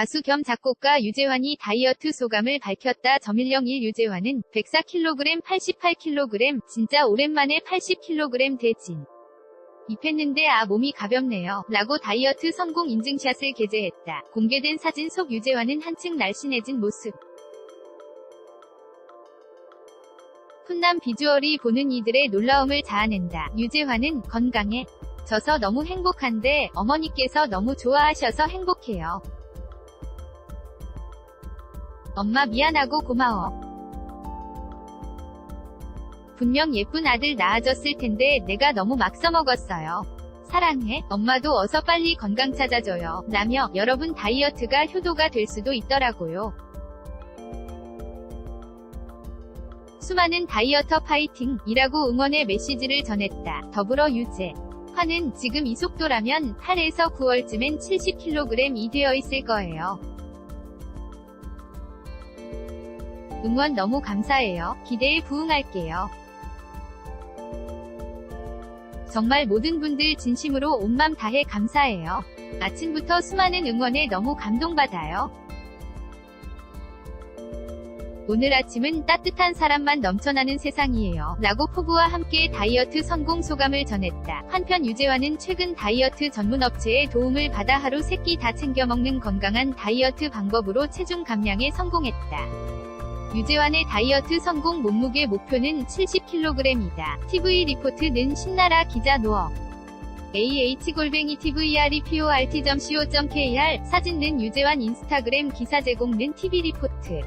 가수 겸 작곡가 유재환이 다이어트 소감을 밝혔다. 점일령 1 유재환은 104kg 88kg 진짜 오랜만에 80kg 대진. 입했는데 아 몸이 가볍네요. 라고 다이어트 성공 인증샷을 게재했다. 공개된 사진 속 유재환은 한층 날씬해진 모습. 훈남 비주얼이 보는 이들의 놀라움을 자아낸다. 유재환은 건강해. 져서 너무 행복한데 어머니께서 너무 좋아하셔서 행복해요. 엄마 미안하고 고마워. 분명 예쁜 아들 낳아줬을 텐데 내가 너무 막 써먹었어요. 사랑해. 엄마도 어서 빨리 건강 찾아줘요. 라며 여러분 다이어트가 효도가 될 수도 있더라고요. 수많은 다이어터 파이팅이라고 응원의 메시지를 전했다. 더불어 유재. 화는 지금 이 속도라면 8에서 9월쯤엔 70kg이 되어 있을 거예요. 응원 너무 감사해요. 기대에 부응할게요. 정말 모든 분들 진심으로 온맘 다해 감사해요. 아침부터 수많은 응원에 너무 감동받아요. 오늘 아침은 따뜻한 사람만 넘쳐나는 세상이에요. 라고 포부와 함께 다이어트 성공 소감을 전했다. 한편 유재환은 최근 다이어트 전문 업체의 도움을 받아 하루 3끼 다 챙겨 먹는 건강한 다이어트 방법으로 체중 감량에 성공했다. 유재환의 다이어트 성공 몸무게 목표는 70kg이다. TV 리포트는 신나라 기자 노업. ah골뱅이 tvreport.co.kr 사진는 유재환 인스타그램 기사 제공는 TV리포트.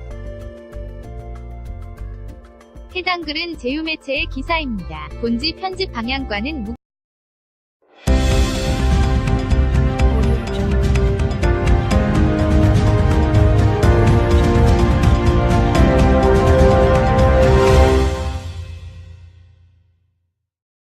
해당 글은 제휴매체의 기사입니다. 본지 편집 방향과는 무